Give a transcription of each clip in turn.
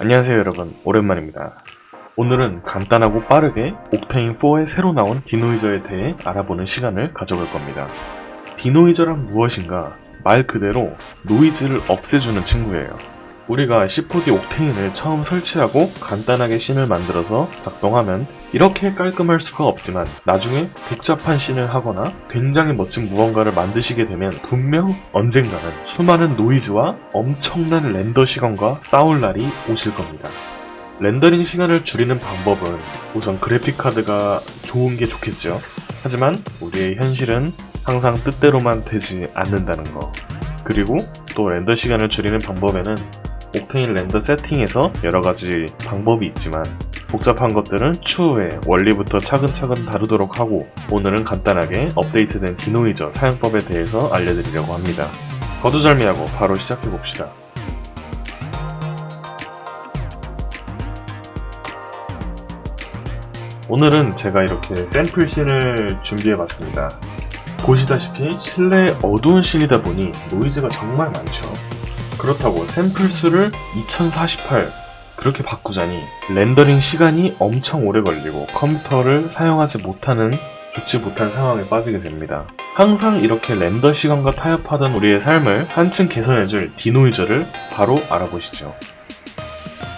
안녕하세요 여러분. 오랜만입니다. 오늘은 간단하고 빠르게 옥테인4에 새로 나온 디노이저에 대해 알아보는 시간을 가져볼 겁니다. 디노이저란 무엇인가? 말 그대로 노이즈를 없애주는 친구예요. 우리가 C4D 옥테인을 처음 설치하고 간단하게 씬을 만들어서 작동하면 이렇게 깔끔할 수가 없지만 나중에 복잡한 씬을 하거나 굉장히 멋진 무언가를 만드시게 되면 분명 언젠가는 수많은 노이즈와 엄청난 렌더 시간과 싸울 날이 오실 겁니다. 렌더링 시간을 줄이는 방법은 우선 그래픽카드가 좋은 게 좋겠죠. 하지만 우리의 현실은 항상 뜻대로만 되지 않는다는 거. 그리고 또 렌더 시간을 줄이는 방법에는 옥테인 렌더 세팅에서 여러 가지 방법이 있지만 복잡한 것들은 추후에 원리부터 차근차근 다루도록 하고 오늘은 간단하게 업데이트된 디노이저 사용법에 대해서 알려드리려고 합니다. 거두절미하고 바로 시작해봅시다. 오늘은 제가 이렇게 샘플 씬을 준비해봤습니다. 보시다시피 실내 어두운 씬이다 보니 노이즈가 정말 많죠. 그렇다고 샘플 수를 2048 그렇게 바꾸자니 렌더링 시간이 엄청 오래 걸리고 컴퓨터를 사용하지 못하는 좋지 못한 상황에 빠지게 됩니다. 항상 이렇게 렌더 시간과 타협하던 우리의 삶을 한층 개선해줄 디노이저를 바로 알아보시죠.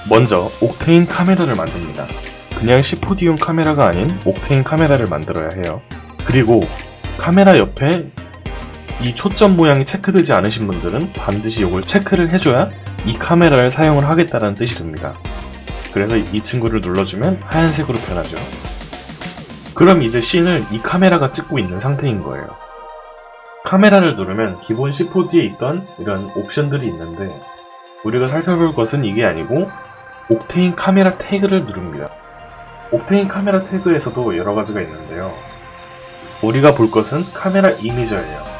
먼저 옥테인 카메라를 만듭니다. 그냥 10호디용 카메라가 아닌 옥테인 카메라를 만들어야 해요. 그리고 카메라 옆에 이 초점 모양이 체크되지 않으신 분들은 반드시 이걸 체크를 해줘야 이 카메라를 사용을 하겠다는 뜻이 됩니다. 그래서 이 친구를 눌러주면 하얀색으로 변하죠. 그럼 이제 씬을 이 카메라가 찍고 있는 상태인 거예요. 카메라를 누르면 기본 C4D에 있던 이런 옵션들이 있는데 우리가 살펴볼 것은 이게 아니고 옥테인 카메라 태그를 누릅니다. 옥테인 카메라 태그에서도 여러 가지가 있는데요. 우리가 볼 것은 카메라 이미저예요.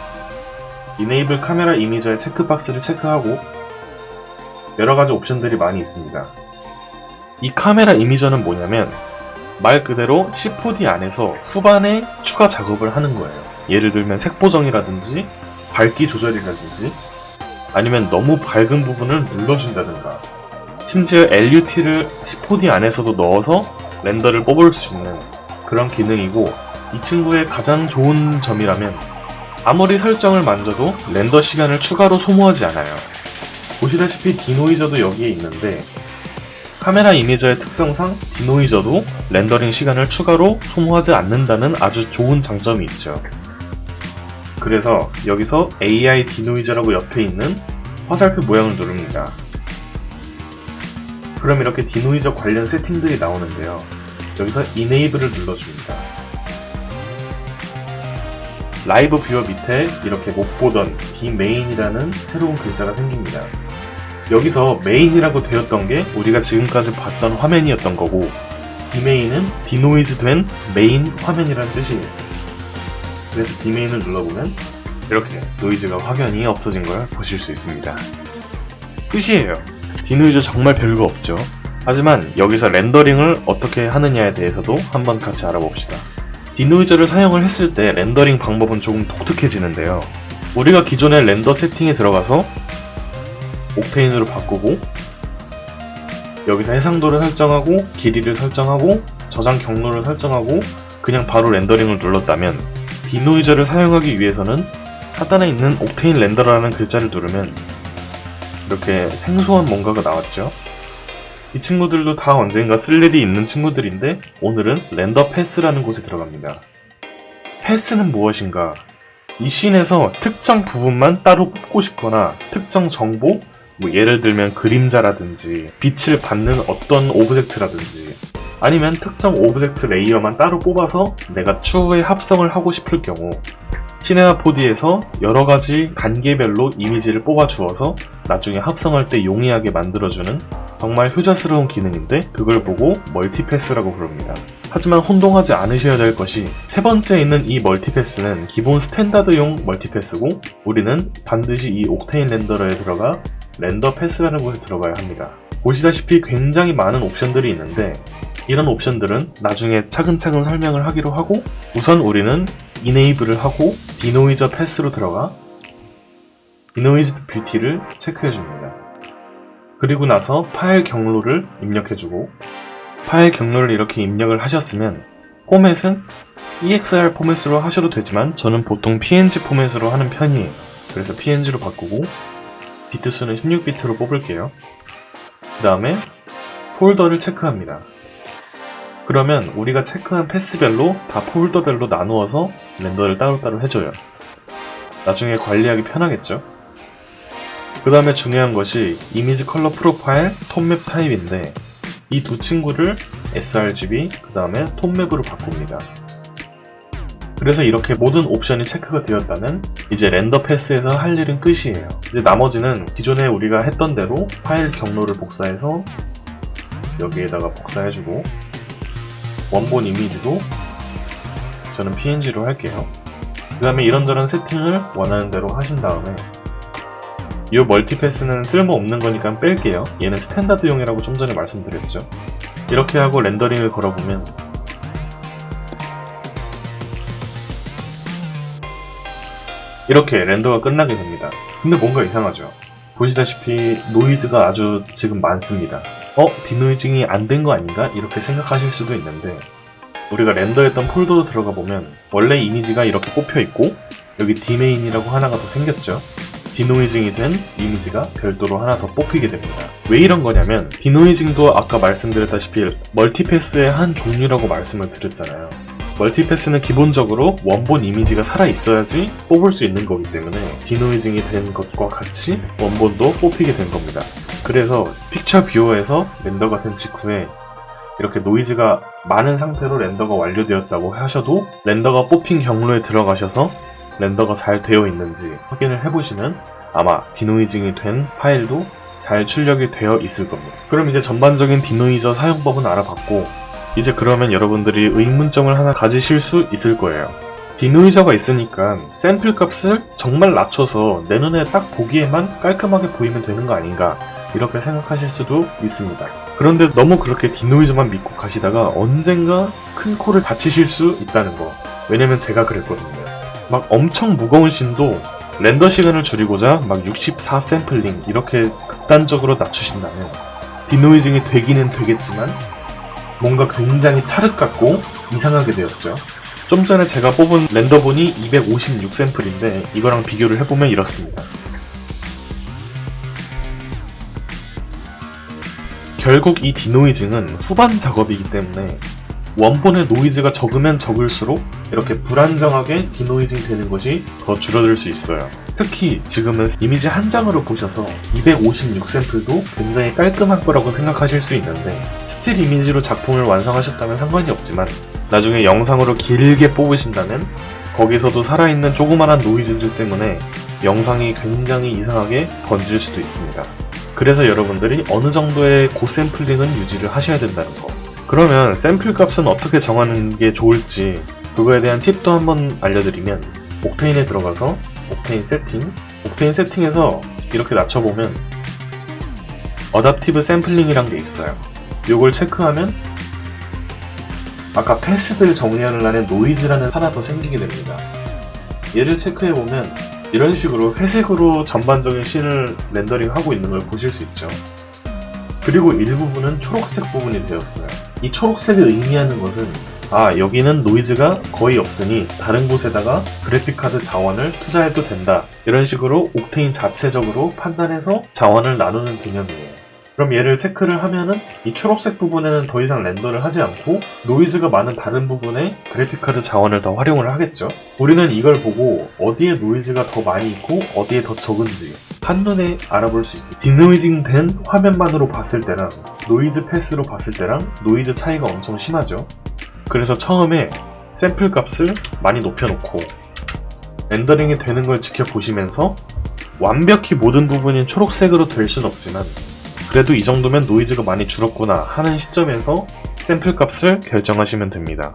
이네이블 카메라 이미저의 체크박스를 체크하고 여러 가지 옵션들이 많이 있습니다. 이 카메라 이미저는 뭐냐면 말 그대로 C4D 안에서 후반에 추가 작업을 하는 거예요. 예를 들면 색 보정이라든지 밝기 조절이라든지 아니면 너무 밝은 부분을 눌러준다든가 심지어 LUT를 C4D 안에서도 넣어서 렌더를 뽑을 수 있는 그런 기능이고 이 친구의 가장 좋은 점이라면 아무리 설정을 만져도 렌더 시간을 추가로 소모하지 않아요. 보시다시피 디노이저도 여기에 있는데 카메라 이미저의 특성상 디노이저도 렌더링 시간을 추가로 소모하지 않는다는 아주 좋은 장점이 있죠. 그래서 여기서 AI 디노이저라고 옆에 있는 화살표 모양을 누릅니다. 그럼 이렇게 디노이저 관련 세팅들이 나오는데요. 여기서 Enable을 눌러줍니다. 라이브 뷰어 밑에 이렇게 못 보던 Dmain이라는 새로운 글자가 생깁니다. 여기서 메인이라고 되었던 게 우리가 지금까지 봤던 화면이었던 거고 Dmain은 디노이즈 된 메인 화면이라는 뜻이에요. 그래서 Dmain을 눌러보면 이렇게 노이즈가 확연히 없어진 걸 보실 수 있습니다. 끝이에요. 디노이즈 정말 별거 없죠. 하지만 여기서 렌더링을 어떻게 하느냐에 대해서도 한번 같이 알아봅시다. 디노이저를 사용을 했을 때 렌더링 방법은 조금 독특해지는데요. 우리가 기존의 렌더 세팅에 들어가서 옥테인으로 바꾸고 여기서 해상도를 설정하고 길이를 설정하고 저장 경로를 설정하고 그냥 바로 렌더링을 눌렀다면 디노이저를 사용하기 위해서는 하단에 있는 옥테인 렌더라는 글자를 누르면 이렇게 생소한 뭔가가 나왔죠. 이 친구들도 다 언젠가 쓸 일이 있는 친구들인데 오늘은 렌더 패스라는 곳에 들어갑니다. 패스는 무엇인가? 이 씬에서 특정 부분만 따로 뽑고 싶거나 특정 정보, 뭐 예를 들면 그림자라든지 빛을 받는 어떤 오브젝트라든지 아니면 특정 오브젝트 레이어만 따로 뽑아서 내가 추후에 합성을 하고 싶을 경우 시네마 4D에서 여러 가지 단계별로 이미지를 뽑아 주어서 나중에 합성할 때 용이하게 만들어주는 정말 효자스러운 기능인데 그걸 보고 멀티패스라고 부릅니다. 하지만 혼동하지 않으셔야 될 것이 세 번째 있는 이 멀티패스는 기본 스탠다드용 멀티패스고 우리는 반드시 이 옥테인 렌더러에 들어가 렌더 패스라는 곳에 들어가야 합니다. 보시다시피 굉장히 많은 옵션들이 있는데 이런 옵션들은 나중에 차근차근 설명을 하기로 하고 우선 우리는 이네이블을 하고 디노이저 패스로 들어가 디노이즈드 뷰티를 체크해 줍니다. 그리고 나서 파일 경로를 입력해주고 파일 경로를 이렇게 입력을 하셨으면 포맷은 EXR 포맷으로 하셔도 되지만 저는 보통 PNG 포맷으로 하는 편이에요. 그래서 PNG로 바꾸고 비트 수는 16비트로 뽑을게요. 그 다음에 폴더를 체크합니다. 그러면 우리가 체크한 패스별로 다 폴더별로 나누어서 렌더를 따로따로 해줘요. 나중에 관리하기 편하겠죠? 그 다음에 중요한 것이 이미지 컬러 프로파일, 톤맵 타입인데 이 두 친구를 sRGB, 그 다음에 톤맵으로 바꿉니다. 그래서 이렇게 모든 옵션이 체크가 되었다면 이제 렌더 패스에서 할 일은 끝이에요. 이제 나머지는 기존에 우리가 했던 대로 파일 경로를 복사해서 여기에다가 복사해주고 원본 이미지도 저는 PNG로 할게요. 그 다음에 이런저런 세팅을 원하는 대로 하신 다음에 이 멀티패스는 쓸모없는 거니까 뺄게요. 얘는 스탠다드용이라고 좀 전에 말씀드렸죠. 이렇게 하고 렌더링을 걸어보면 이렇게 렌더가 끝나게 됩니다. 근데 뭔가 이상하죠? 보시다시피 노이즈가 아주 지금 많습니다. 어? 디노이징이 안 된 거 아닌가? 이렇게 생각하실 수도 있는데 우리가 렌더했던 폴더로 들어가 보면 원래 이미지가 이렇게 꼽혀 있고 여기 디메인이라고 하나가 더 생겼죠. 디노이징이 된 이미지가 별도로 하나 더 뽑히게 됩니다. 왜 이런 거냐면 디노이징도 아까 말씀드렸다시피 멀티패스의 한 종류라고 말씀을 드렸잖아요. 멀티패스는 기본적으로 원본 이미지가 살아 있어야지 뽑을 수 있는 거기 때문에 디노이징이 된 것과 같이 원본도 뽑히게 된 겁니다. 그래서 픽처 뷰어에서 렌더가 된 직후에 이렇게 노이즈가 많은 상태로 렌더가 완료되었다고 하셔도 렌더가 뽑힌 경로에 들어가셔서 렌더가 잘 되어 있는지 확인을 해보시면 아마 디노이징이 된 파일도 잘 출력이 되어 있을 겁니다. 그럼 이제 전반적인 디노이저 사용법은 알아봤고 이제 그러면 여러분들이 의문점을 하나 가지실 수 있을 거예요. 디노이저가 있으니까 샘플 값을 정말 낮춰서 내 눈에 딱 보기에만 깔끔하게 보이면 되는 거 아닌가 이렇게 생각하실 수도 있습니다. 그런데 너무 그렇게 디노이저만 믿고 가시다가 언젠가 큰 코를 다치실 수 있다는 거. 왜냐면 제가 그랬거든요. 막 엄청 무거운 씬도 렌더 시간을 줄이고자 막 64 샘플링 이렇게 극단적으로 낮추신다면 디노이징이 되기는 되겠지만 뭔가 굉장히 찰흙 같고 이상하게 되었죠. 좀 전에 제가 뽑은 렌더본이 256 샘플인데 이거랑 비교를 해보면 이렇습니다. 결국 이 디노이징은 후반 작업이기 때문에 원본의 노이즈가 적으면 적을수록 이렇게 불안정하게 디노이징 되는 것이 더 줄어들 수 있어요. 특히 지금은 이미지 한 장으로 보셔서 256 샘플도 굉장히 깔끔할 거라고 생각하실 수 있는데 스틸 이미지로 작품을 완성하셨다면 상관이 없지만 나중에 영상으로 길게 뽑으신다면 거기서도 살아있는 조그만한 노이즈들 때문에 영상이 굉장히 이상하게 번질 수도 있습니다. 그래서 여러분들이 어느 정도의 고샘플링은 유지를 하셔야 된다는 거. 그러면 샘플 값은 어떻게 정하는 게 좋을지 그거에 대한 팁도 한번 알려드리면 옥테인에 들어가서 옥테인 세팅 옥테인 세팅에서 이렇게 낮춰보면 어답티브 샘플링이란 게 있어요. 요걸 체크하면 아까 패스들 정리하는 란에 노이즈라는 하나 더 생기게 됩니다. 얘를 체크해보면 이런 식으로 회색으로 전반적인 씬을 렌더링하고 있는 걸 보실 수 있죠. 그리고 일부분은 초록색 부분이 되었어요 이 초록색이 의미하는 것은 아 여기는 노이즈가 거의 없으니 다른 곳에다가 그래픽카드 자원을 투자해도 된다. 이런 식으로 옥테인 자체적으로 판단해서 자원을 나누는 개념이에요. 그럼 얘를 체크를 하면은 이 초록색 부분에는 더 이상 렌더를 하지 않고 노이즈가 많은 다른 부분에 그래픽카드 자원을 더 활용을 하겠죠. 우리는 이걸 보고 어디에 노이즈가 더 많이 있고 어디에 더 적은지 한눈에 알아볼 수 있어요 디노이징 된 화면만으로 봤을 때랑 노이즈 패스로 봤을 때랑 노이즈 차이가 엄청 심하죠 그래서 처음에 샘플 값을 많이 높여놓고 렌더링이 되는 걸 지켜보시면서 완벽히 모든 부분이 초록색으로 될 순 없지만 그래도 이 정도면 노이즈가 많이 줄었구나 하는 시점에서 샘플 값을 결정하시면 됩니다.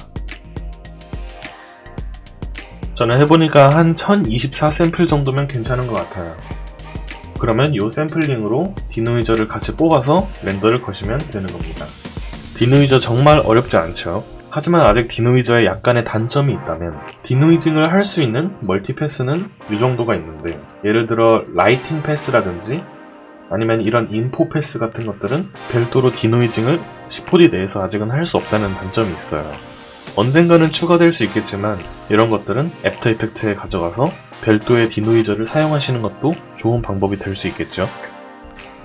저는 해보니까 한 1024 샘플 정도면 괜찮은 것 같아요. 그러면 이 샘플링으로 디노이저를 같이 뽑아서 렌더를 거시면 되는 겁니다. 디노이저 정말 어렵지 않죠? 하지만 아직 디노이저에 약간의 단점이 있다면 디노이징을 할 수 있는 멀티 패스는 이 정도가 있는데 예를 들어 라이팅 패스라든지 아니면 이런 인포 패스 같은 것들은 별도로 디노이징을 10호D 내에서 아직은 할 수 없다는 단점이 있어요. 언젠가는 추가될 수 있겠지만 이런 것들은 애프터 이펙트에 가져가서 별도의 디노이저를 사용하시는 것도 좋은 방법이 될 수 있겠죠.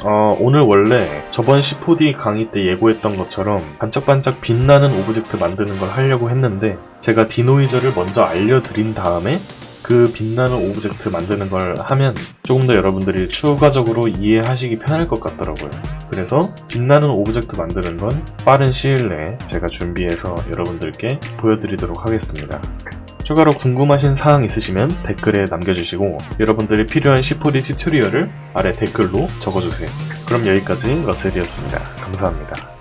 어, 오늘 원래 저번 10호D 강의 때 예고했던 것처럼 반짝반짝 빛나는 오브젝트 만드는 걸 하려고 했는데 제가 디노이저를 먼저 알려드린 다음에 그 빛나는 오브젝트 만드는 걸 하면 조금 더 여러분들이 추가적으로 이해하시기 편할 것 같더라고요. 그래서 빛나는 오브젝트 만드는 건 빠른 시일 내에 제가 준비해서 여러분들께 보여드리도록 하겠습니다. 추가로 궁금하신 사항 있으시면 댓글에 남겨주시고 여러분들이 필요한 10호D 튜토리얼을 아래 댓글로 적어주세요. 그럼 여기까지 러셀이었습니다. 감사합니다.